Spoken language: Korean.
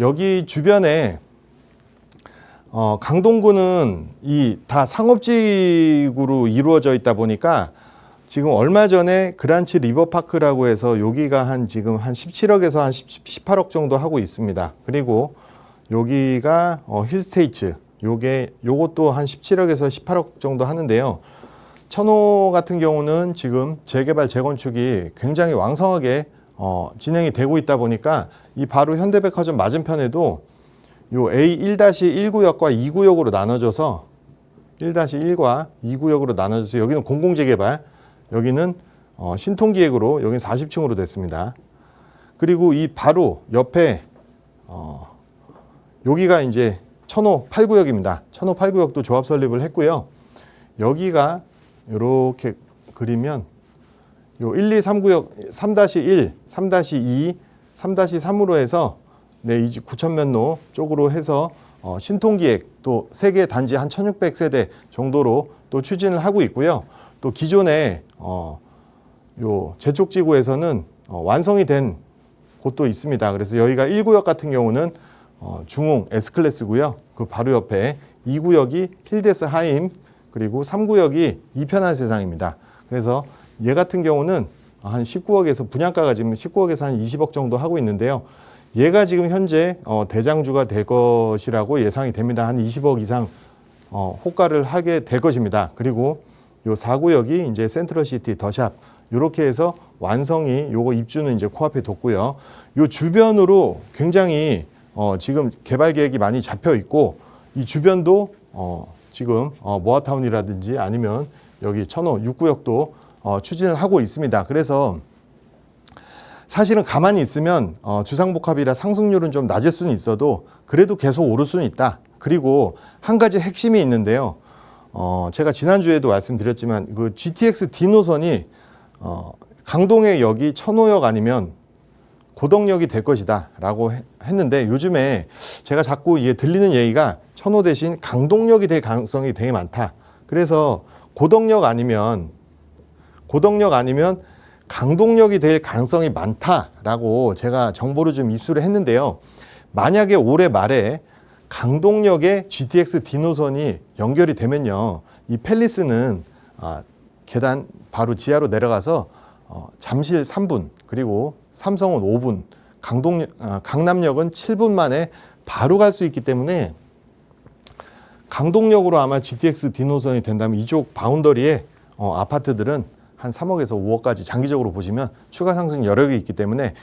여기 주변에 어, 강동구는 이 다 상업지구로 이루어져 있다 보니까 지금 얼마 전에 그란치 리버파크라고 해서 여기가 한 지금 한 17억에서 한 10, 18억 정도 하고 있습니다. 그리고 여기가 어, 힐스테이츠 요게 요것도 한 17억에서 18억 정도 하는데요. 천호 같은 경우는 지금 재개발 재건축이 굉장히 왕성하게 어, 진행이 되고 있다 보니까 이 바로 현대백화점 맞은편에도 요 A1-1구역과 2구역으로 나눠져서 1-1과 2구역으로 나눠져서 여기는 공공재개발, 여기는 어, 신통기획으로 여기는 40층으로 됐습니다. 그리고 이 바로 옆에 어, 여기가 이제 천호 8구역입니다. 천호 8구역도 조합 설립을 했고요. 여기가 이렇게 그리면 요 1, 2, 3구역 3-1, 3-2, 3-3으로 해서 네, 이 구천면로 쪽으로 해서 어, 신통기획 또 세계 단지 한 1,600세대 정도로 또 추진을 하고 있고요. 또 기존에 어, 요 제촉지구에서는 어, 완성이 된 곳도 있습니다. 그래서 여기가 1구역 같은 경우는 어, 중흥 S클래스고요. 그 바로 옆에 2구역이 힐데스 하임 그리고 3구역이 이편한 세상입니다. 그래서 얘 같은 경우는 한 19억에서 분양가가 지금 19억에서 한 20억 정도 하고 있는데요. 얘가 지금 현재 어, 대장주가 될 것이라고 예상이 됩니다. 한 20억 이상 어, 호가를 하게 될 것입니다. 그리고 요 4구역이 이제 센트럴시티 더샵 이렇게 해서 완성이 요거 입주는 이제 코앞에 뒀고요. 요 주변으로 굉장히 어, 지금 개발 계획이 많이 잡혀 있고 이 주변도 어, 지금 어, 모아타운이라든지 아니면 여기 천호 6구역도 어, 추진을 하고 있습니다. 그래서 사실은 가만히 있으면 어, 주상복합이라 상승률은 좀 낮을 수는 있어도 그래도 계속 오를 수는 있다. 그리고 한 가지 핵심이 있는데요. 어, 제가 지난주에도 말씀드렸지만 그 GTX D 노선이 어, 강동의 역이 천호역 아니면 고덕역이 될 것이다 라고 해- 했는데 요즘에 제가 자꾸 이게 들리는 얘기가 천호 대신 강동역이 될 가능성이 되게 많다. 그래서 고덕역 아니면 고덕역 아니면 강동역이 될 가능성이 많다라고 제가 정보를 좀 입수를 했는데요. 만약에 올해 말에 강동역에 GTX D 노선이 연결이 되면요. 이 펠리스는 아, 계단 바로 지하로 내려가서 어, 잠실 3분 그리고 삼성은 5분 강동 아, 강남역은 7분 만에 바로 갈 수 있기 때문에 강동역으로 아마 GTX D 노선이 된다면 이쪽 바운더리에 어, 아파트들은 한 3억에서 5억까지 장기적으로 보시면 추가 상승 여력이 있기 때문에